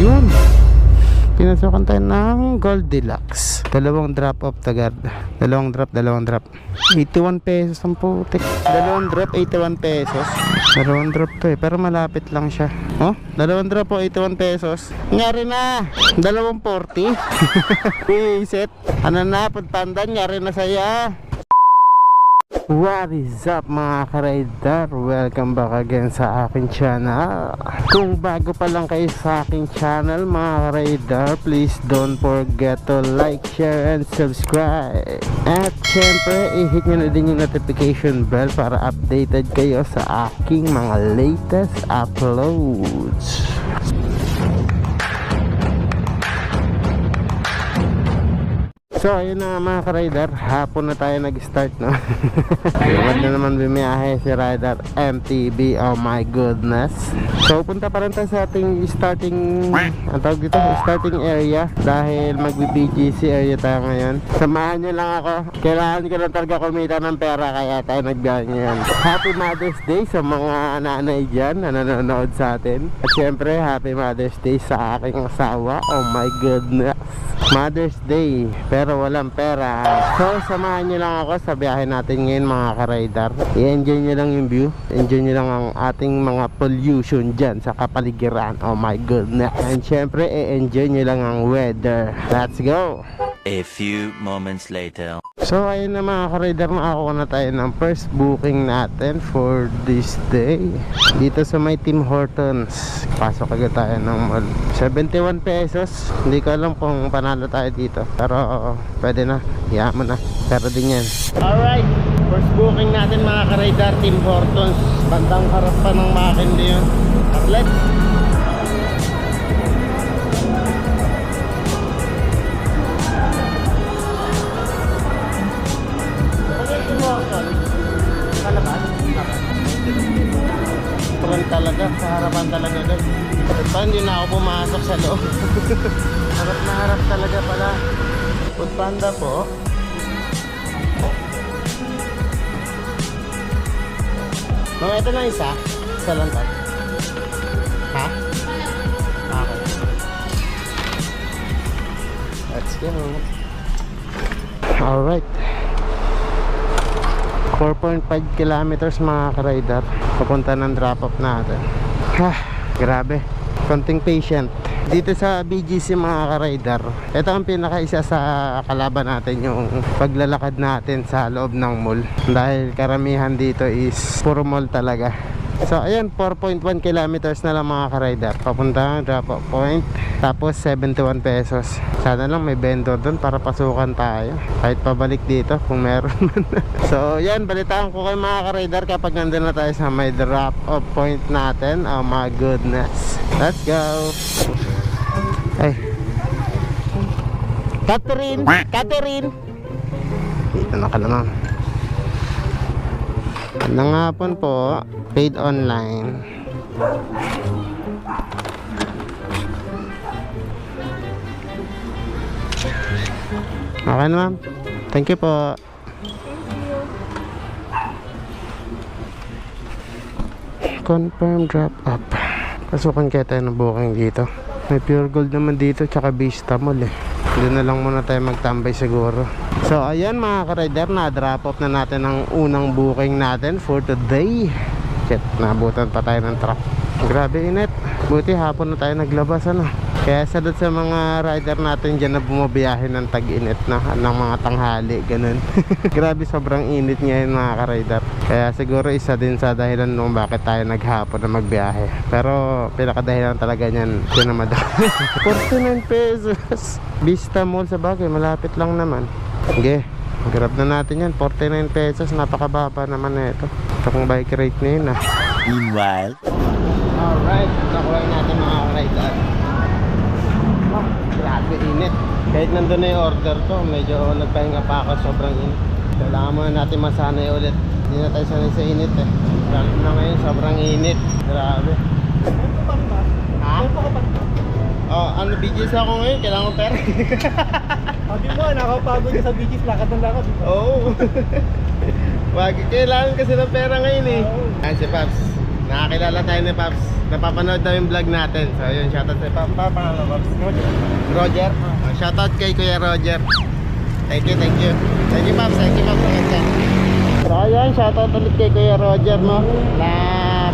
Yun. Pinasukan tayo ng Goldilocks. Dalawang drop off tagad. Dalawang drop, dalawang drop. 81 pesos ang putik. Dalawang drop, 81 pesos. Dalawang drop to eh. Pero malapit lang siya. Oh, dalawang drop po, 81 pesos. Nyari na. Dalawang 40. Wiset. Ano na, pagtandan, nyari na saya. What is up mga ka-rider? Welcome back again sa aking channel. Kung bago pa lang kayo sa aking channel mga ka-rider Please don't forget to like, share, and subscribe. At syempre, i-hit nyo na din yung notification bell Para updated kayo sa aking mga latest uploads So ayun na mga ka-rider, hapon na tayo nag-start no. Lumad na naman bumiyahe si rider MTB, oh my goodness. So punta pa rin tayo sa ating starting, ang tawag dito, starting area. Dahil mag-BGC area tayo ngayon. Samahan nyo lang ako, kailangan ko lang talaga kumita ng pera kaya tayo nagbiyahe ngayon. Happy Mother's Day sa mga nanay dyan na nanonood sa atin. At syempre, Happy Mother's Day sa aking asawa, oh my goodness. Mother's Day pero walang pera. So samahan nyo lang ako sa biyahe natin ngayon mga ka-rider. I-enjoy nyo lang yung view. Enjoy nyo lang ang ating mga pollution dyan sa kapaligiran. Oh my goodness. And syempre i-enjoy nyo lang ang weather. Let's go A few moments later. So ayun na mga ka-rider Nakakuha na tayo ng first booking natin for this day. Dito sa may Tim Hortons. Pasok agad tayo ng mall. 71 pesos. Hindi ko alam kung panalo tayo dito. Pero pwede na. Yaman na. Pero din yan. Alright. First booking natin mga ka-rider Tim Hortons. Bandang harap pa ng Makindi yun. Let's Front talaga, sa harapan talaga guys. Pa hindi na ako pumasok sa loob. harap na harap talaga pala. Food panda po. Mga ito na isa. Isa lang to. Ha? Okay. Let's go. Alright. 4.5 kilometers mga ka-rider. Papunta ng drop off natin. Ah, grabe. Konting patient. Dito sa BGC mga ka-rider ito ang pinaka isa sa kalaban natin yung paglalakad natin sa loob ng mall. Dahil karamihan dito is puro mall talaga So ayan 4.1 kilometers na lang mga ka-rider. Papunta drop off point. Tapos 71 pesos. Sana lang may vendor doon para pasukan tayo. Kahit pabalik dito kung meron. Man So yan balitaan ko kay mga ka-rider Kapag nandun na tayo sa may drop off point natin. Oh my goodness. Let's go. Ay. Catherine! Catherine! Dito na ka naman Magandang hapon po. Paid online. Okay na ma'am. Thank you po. Confirm drop up. Pasukan kaya tayo ng booking dito. May pure gold naman dito tsaka Vista Mall eh. Doon na lang muna tayo magtambay siguro. So ayan mga ka-rider, na-drop off na natin ang unang booking natin for today. Shit, nabutan pa tayo ng truck. Grabe init. Buti hapon na tayo naglabas ano. Kaya sa doon sa mga rider natin dyan na bumabiyahe ng tag-init na ng mga tanghali, ganun. Grabe sobrang init ngayon mga ka-rider. Kaya siguro isa din sa dahilan nung bakit tayo naghapon na magbiyahe. Pero pinakadahilan talaga niyan, sinamada. 49 pesos. Vista Mall sa bagay, malapit lang naman. Sige, grab na natin yan. 49 pesos, napakababa naman na ito. Ito bike rate na yun ah. Meanwhile, Alright, nakuha natin mga rider. Oh, grabe init. Kahit nandun na yung order ko, medyo nagpahinga pa ako, sobrang init. Kailangan muna natin masanay ulit. Hindi na tayo sanay sa init eh. Lalo na ngayon, sobrang init. Grabe. Ha? Oh, ano, BGs ako ngayon, kailangan ko pera. Sabi mo, nakapagod ka sa beaches, lakad ng lakad. Oo. Wag, kailangan kasi ng pera ngayon eh. Oo. Ah, si Paps. Nakakilala tayo ni Paps. Napapanood daw yung vlog natin. So yun, shoutout sa Paps. Pa, pangalan Paps? Roger. Roger? Oh, shoutout kay Kuya Roger. Thank you, thank you. Thank you Paps, thank you Paps. Thank you. So ayan, shoutout ulit kay Kuya Roger no. Na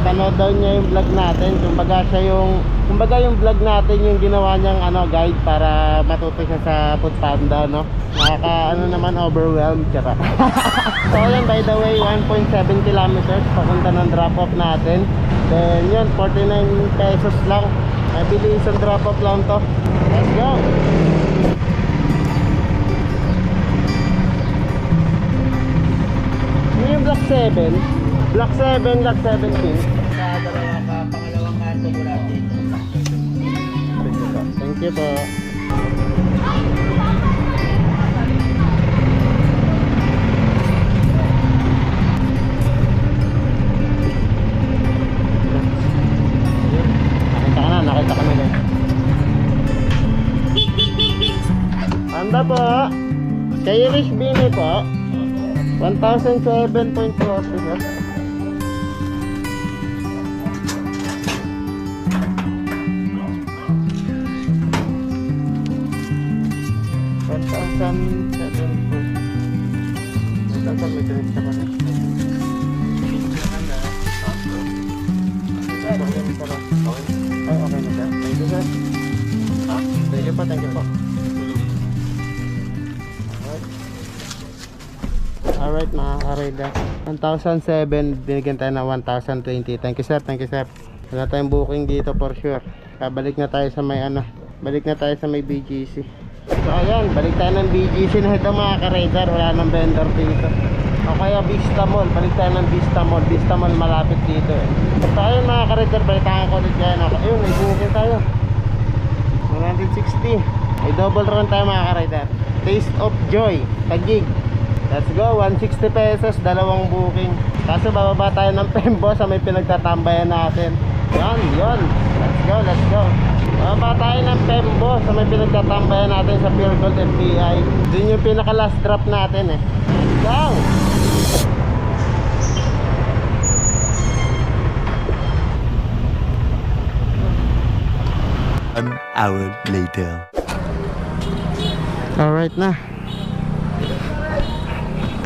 panood daw niya yung vlog natin. Kumbaga siya yung Kumbaga yung vlog natin yung ginawa niyang ano guide para matuto siya sa Food Panda no. Nakaka ano naman overwhelmed tsaka. so ayan by the way 1.7 kilometers papunta ng drop off natin. Then yun 49 pesos lang. Mabilis ang drop off lang to. Let's go. Yun yung Block 7. Block 7, Block 17. Sa dalawa ka, pangalawang kanto mula dito. Thank you po. Irish Bini po. 1,007.2 officers. One thousand seven po. One thousand may direct ka pa na. Ay, okay na sir. Thank you sir. Thank you po, thank you po. Alright. Mga karida. 1,007, binigyan tayo ng 1,020. Thank you sir, thank you sir. Wala tayong booking dito for sure. Kabalik na tayo sa may ano. Balik na tayo sa may BGC. So ayan, balik tayo ng BGC na ito mga ka-radar. Wala nang vendor dito. O kaya Vista Mall, balik tayo ng Vista Mall. Vista Mall malapit dito eh. So ayun mga ka-radar, balitaan ko ulit. Ako, ayun, may booking tayo. 160. May double run tayo mga ka-radar. Taste of Joy, Tagig. Let's go, 160 pesos, dalawang booking. Kaso bababa tayo ng Pembo sa may pinagtatambayan natin. Yan, yon. Let's go, let's go. Bababa tayo ng Pembo sa may pinagtatambayan natin sa Pure Gold FBI. Dun yung pinaka last drop natin eh. Let's go! An hour later. Alright na.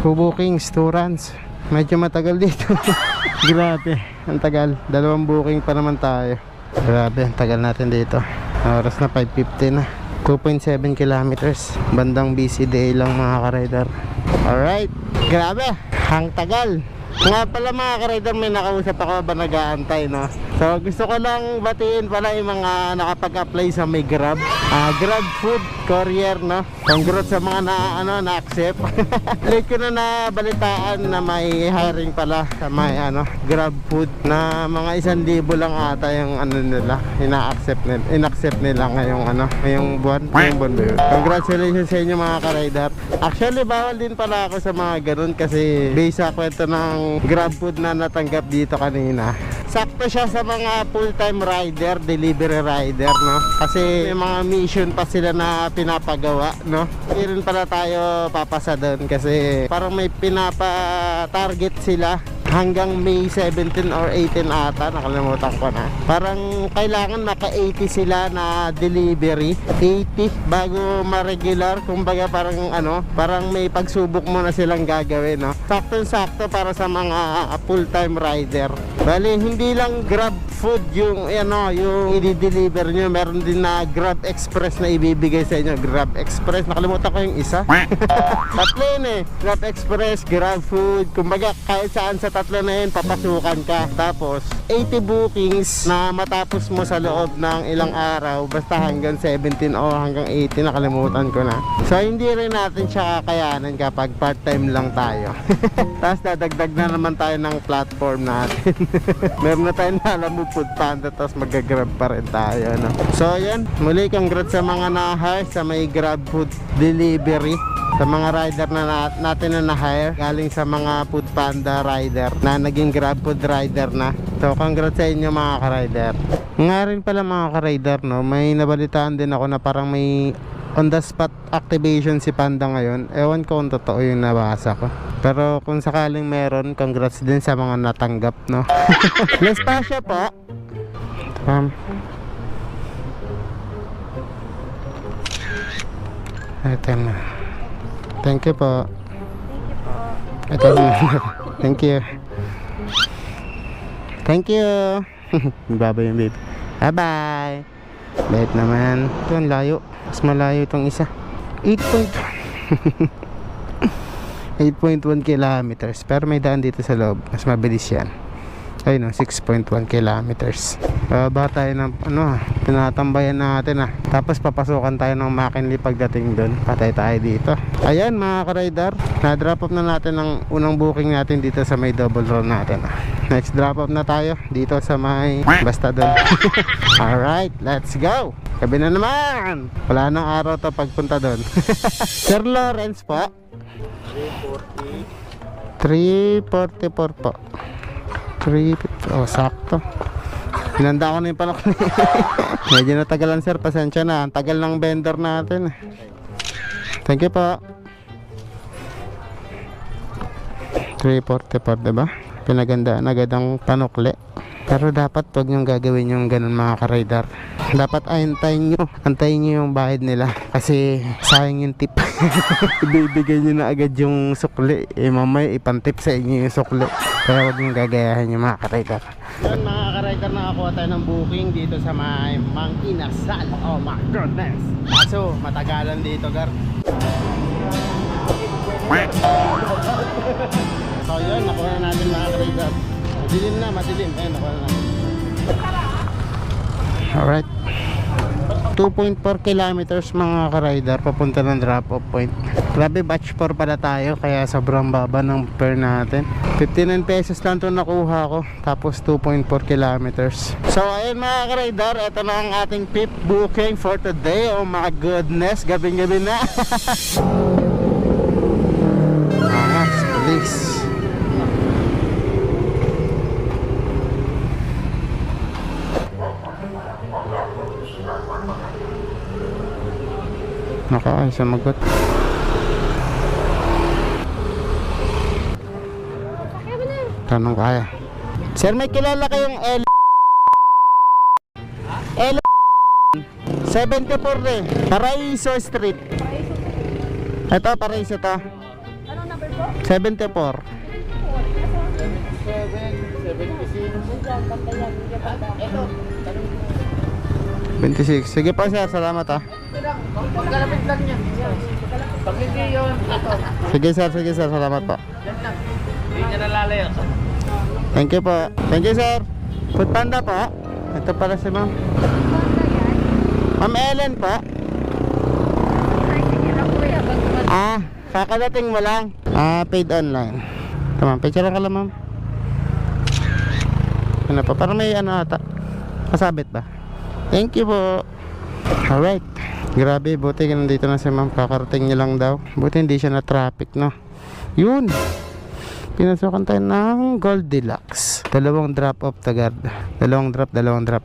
Two bookings, two runs. Medyo matagal dito. Grabe, ang tagal. Dalawang booking pa naman tayo. Grabe, ang tagal natin dito. Oras na 5.50 na. 2.7 kilometers. Bandang BCDA lang mga ka-rider. Alright, grabe. Ang tagal. Nga pala mga ka-rider, may nakausap ako ba nag-aantay, no? So gusto ko lang batiin pala yung mga nakapag-apply sa may Grab. Ah, Grab Food Courier, no? Congrats sa mga na, ano, na-accept. Late ko na nabalitaan na may hiring pala sa may ano, Grab Food na mga isang libo lang ata yung ano nila, ina-accept nila, in-accept nila ngayong ano, ngayong buwan, ngayong buwan ba yun? Congratulations sa inyo mga ka-rider. Actually, bawal din pala ako sa mga ganun kasi based sa kwento ng Grab Food na natanggap dito kanina. Sakto siya sa mga full-time rider, delivery rider, no? Kasi may mga mission pa sila na pinapagawa, no? Hindi rin pala tayo papasa doon kasi parang may pinapa-target sila hanggang May 17 or 18 ata nakalimutan ko na parang kailangan naka 80 sila na delivery 80 bago ma-regular kumbaga parang ano parang may pagsubok muna silang gagawin no sakto sakto para sa mga full time rider bali hindi lang grab food yung ano yung i-deliver nyo. Meron din na grab express na ibibigay sa inyo. Grab express nakalimutan ko yung isa. Tatlo yun eh. Grab express grab food. Kumbaga kahit saan sa tatlo na yun papasukan ka. Tapos 80 bookings na matapos mo sa loob ng ilang araw. Basta hanggang 17 o hanggang 18 nakalimutan ko na. So hindi rin natin siya kakayanan kapag part time lang tayo. Tapos dadagdag na naman tayo ng platform natin meron na tayong alam mo food panda tapos magagrab pa rin tayo no? so yan muli congrats sa mga na-hire sa may grab food delivery. Sa mga rider na nat- natin na na-hire galing sa mga food panda rider na naging grab food rider na. So congrats sa inyo mga ka-rider. Nga rin pala mga ka-rider no may nabalitaan din ako na parang may on the spot activation si Panda ngayon. Ewan ko kung totoo yung nabasa ko. Pero kung sakaling meron, congrats din sa mga natanggap, no? Siya po. Um, ito na. Thank you po. Ito na. Thank you. Thank you. Baba yung baby. Bye-bye. Bait naman. Ito, ang layo. Mas malayo itong isa. 8.1. 8.1 kilometers. Pero may daan dito sa loob. Mas mabilis yan. Ayun, no, 6.1 kilometers. Baba tayo ng, ano, tinatambayan natin ah. Tapos papasukan tayo ng McKinley pagdating doon. Patay tayo dito. Ayan mga ka-rider, na-drop off na natin ang unang booking natin dito sa may double roll natin. ah. Next drop off na tayo dito sa may basta doon. Alright, let's go! Gabi na naman! Wala nang araw to pagpunta doon. Sir Lawrence po. 344 po. 350. Oh, sakto. Hinanda ko na yung panok Medyo natagalan sir, pasensya na. Ang tagal ng vendor natin. Thank you po. 344, diba? Pinagandaan agad ang panukli. Pero dapat wag niyong gagawin yung ganun mga ka-rider. Dapat antayin nyo. Antayin nyo yung bayad nila. Kasi sayang yung tip. Ibibigay nyo na agad yung sukli. Eh mamay ipantip sa inyo yung sukli. Kaya wag nyo gagayahin yung mga ka-rider. Yan mga ka-rider nakakuha tayo ng booking dito sa may Mang Inasal. Oh my goodness. Kaso matagalan dito gar. So yun, nakuha na natin mga ka-rider. Madilim na, madilim. Ayun, nakuha na natin. Alright. 2.4 kilometers mga ka-rider papunta ng drop-off point. Grabe batch 4 pala tayo kaya sobrang baba ng fare natin. 59 pesos lang to nakuha ko tapos 2.4 kilometers. So ayun mga ka-rider, ito na ang ating fifth booking for today. Oh my goodness, gabing-gabi na. Angas, please. Nakaay sa magot. Tanong kaya. Sir, may kilala kayong L... L... 74 eh. Paraiso Street. Ito, Paraiso to. Anong number po? 74. 26. Sige pa sir, salamat ah. Magkalapit lang niya. Pag hindi yun, ito. Sige sir, sige sir, salamat po. Yan lang. Hindi niya nalalayo. Thank you po. Thank you sir. Food panda po. Ito pala si ma'am. Ma'am Ellen po. Ah, kakadating mo lang. Ah, paid online. Ma'am, picture lang ka lang ma'am. Ano pa, parang may ano ata. Kasabit ba? Thank you po. Alright. Grabe, buti nandito na si ma'am. Kakarating niya lang daw. Buti hindi siya na traffic, no? Yun. Pinasukan tayo ng Gold Deluxe. Dalawang drop off tagad. Dalawang drop, dalawang drop.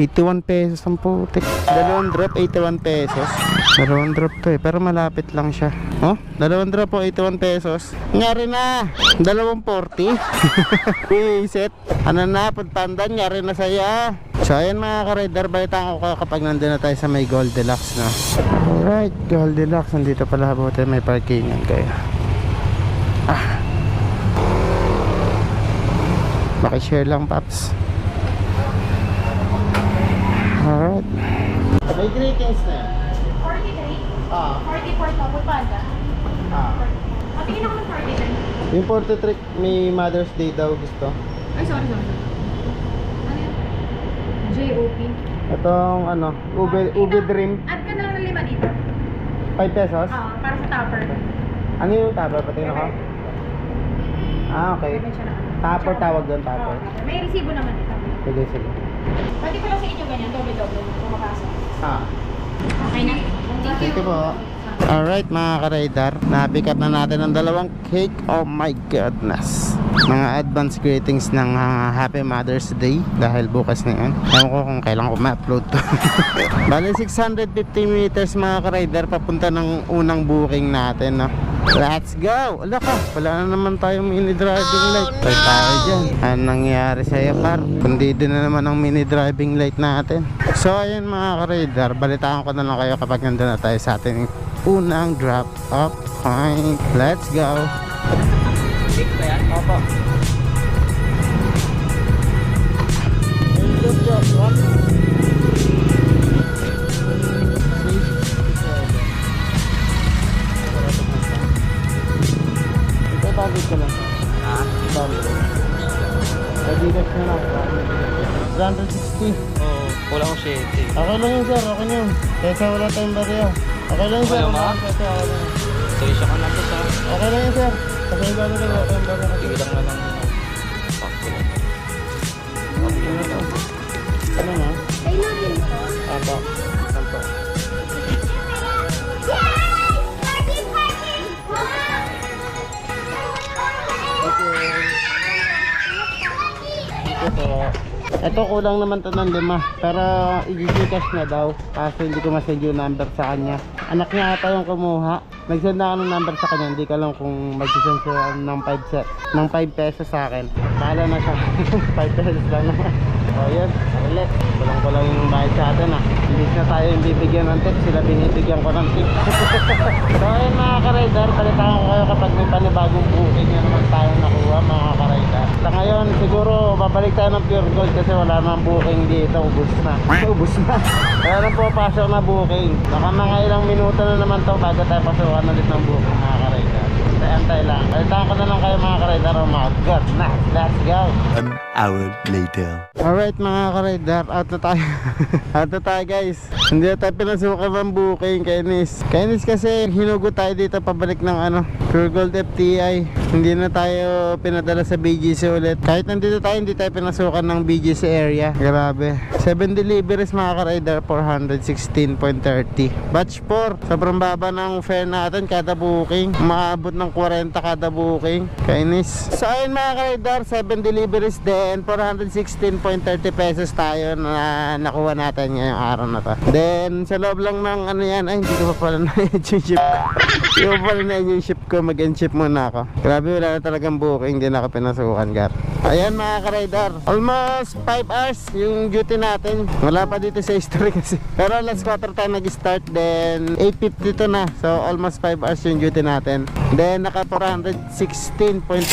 81 pesos ang putik. Dalawang drop, 81 pesos. Dalawang drop to eh. Pero malapit lang siya. Oh, dalawang drop po, 81 pesos. Nyari na. Dalawang 40. Wiset. Ano na, pagpandan, nyari na saya. So ayan mga ka-rider, balitaan ko kapag nandun na tayo sa may Gold Deluxe na. Alright, Gold Deluxe. Nandito pala buti may parkingan kayo. Pakishare lang, Paps. Alright. May greetings na yan. 43. Ah, 44 to. Pupanda. ah. Patingin ako ng 43. Yung Porto Trick, may Mother's Day daw gusto. Ay, sorry, sorry. sorry. Ano? JOP. Itong ano, Ube, Ube Dream, Add ka na lang ng lima dito. 5 pesos. Ah, para sa topper. Ano yung tapa? Patingin ako. Ah, okay. May. Topper tawag doon, Oo, topper. topper. May resibo naman ito. Sige, sige. Pwede ko lang sa inyo ganyan, doble-doble. Pumapasok. Ah. Okay na? Thank you po. Alright mga ka-radar, na-pick up na natin ang dalawang cake. Oh my goodness. mga advance greetings ng ah, Happy Mother's Day dahil bukas na yun. Ewan ko kung kailan ko ma-upload to. Bale 650 meters mga ka-rider papunta ng unang booking natin no. Let's go! Ala ka, wala na naman tayong mini driving light. Try tayo dyan. Ano nangyari sa'yo, Par? Kundi din na naman ang mini driving light natin. So, ayun mga ka-radar, balitaan ko na lang kayo kapag nandun na tayo sa ating unang drop off point. Let's go! Opo. Ito, bagay ko lang. Ha? Bagay. Adidas na lang. 160. Oo, wala akong 7. Okay lang yun, sir. Okay na yun. Kesa wala tayong barya. Okay lang yun, sir. Wala? Kesa okay lang. Tulisya ka na to sa... Okay lang yun, sir. Kasi yung gano'n lang wala tayong barya. Sige lang na lang. Sakto lang. Ano na? Apo. Apo. Ito. Ito kulang naman to ng lima. Pero i-gcash na daw. Kasi hindi ko masend yung number sa kanya. Anak niya ata yung kumuha. Nag-send na ako ng number sa kanya. Hindi ko alam kung mag-send siya ng 5 set. Ng 5 pesos sa akin. Bahala na siya. 5 pesos lang naman. O yun. Ulit. Kulang ko lang yung bayad sa atin ah. Hindi na tayo yung bibigyan ng tip. Sila binibigyan ko ng tip. so ayun mga ka-rider. Palitan ko kayo kapag may panibagong booking na naman tayong nakuha mga ka-rider. Sa ngayon siguro babalik tayo ng Pure Gold kasi wala nang booking dito. Ubus na. Ubus na. Wala nang pupasok na booking. Baka mga ilang minuto na naman to bago tayo pasukan ulit ng booking mga ka-rider. Antay lang. Palitan ko na lang ka-rider. Oh my God. Nice. Let's go. One hour later. Alright mga ka-rider, out na tayo Out na tayo guys Hindi na tayo pinasukan ng booking kay Nis Kay Nis kasi hinugot tayo dito pabalik ng ano Pure Gold FTI Hindi na tayo pinadala sa BGC ulit Kahit nandito tayo hindi tayo pinasukan ng BGC area Grabe 7 deliveries mga ka-rider 416.30 Batch 4 Sobrang baba ng fare natin kada booking Maabot ng 40 kada booking Kay Nis So ayun mga ka-rider 7 deliveries din. 416.30 pesos tayo na nakuha natin ngayong araw na to. Then sa loob lang ng ano yan Ay hindi ko pa pala na-ship Hindi ko pa pala na-ship ko. Mag-ship muna ako. Grabe wala na talagang booking. Hindi na ako pinasukan gar. Ayan mga ka-rider Almost 5 hours yung duty natin. Wala pa dito sa history kasi. Pero alas 4 tayo nag-start. Then 8.50 to na. So almost 5 hours yung duty natin. Then naka 416.30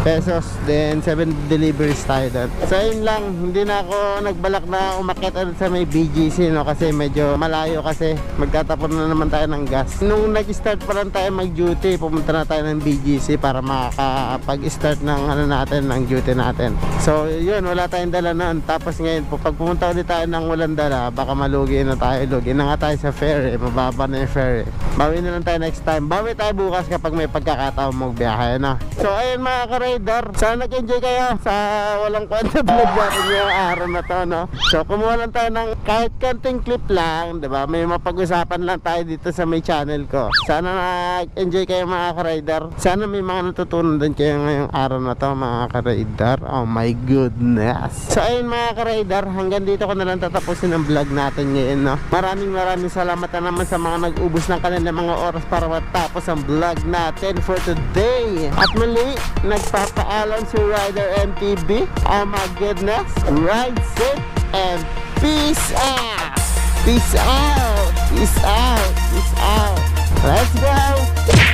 pesos Then 7 deliveries tayo doon. So yun lang. Hindi na ako nagbalak na umakit sa may BGC no? Kasi medyo malayo kasi. Magtatapon na naman tayo ng gas. Nung nag-start pa lang tayo mag-duty Pumunta na tayo ng BGC Para makakapag-start ng ano natin Ng duty natin. So yun wala tayong dala noon. Tapos ngayon pag pumunta ulit tayo ng walang dala Baka malugi na tayo Lugi na nga tayo sa ferry. Mababa na yung ferry. Bawi na lang tayo next time. Bawi tayo bukas kapag may pagkakataon magbiyahe na So ayun mga ka-radar Sana nag-enjoy kayo sa walang kwenta vlog natin yung araw na to no? So kumuha lang tayo ng kahit kanting clip lang 'di ba? May mapag-usapan lang tayo dito sa may channel ko. Sana nag-enjoy kayo mga ka-radar Sana may mga natutunan din kayo ngayong araw na to mga ka-radar Oh my goodness. So ayun mga ka-radar Hanggang dito ko na lang tatapusin ang vlog natin ngayon no? Maraming maraming salamat na naman sa mga nag-ubos ng kanilang mga oras para matapos ang vlog natin for today. At muli nagpapaalam si Rider MTV Oh my goodness. Ride safe and peace out. Peace out Peace out Peace out. Let's go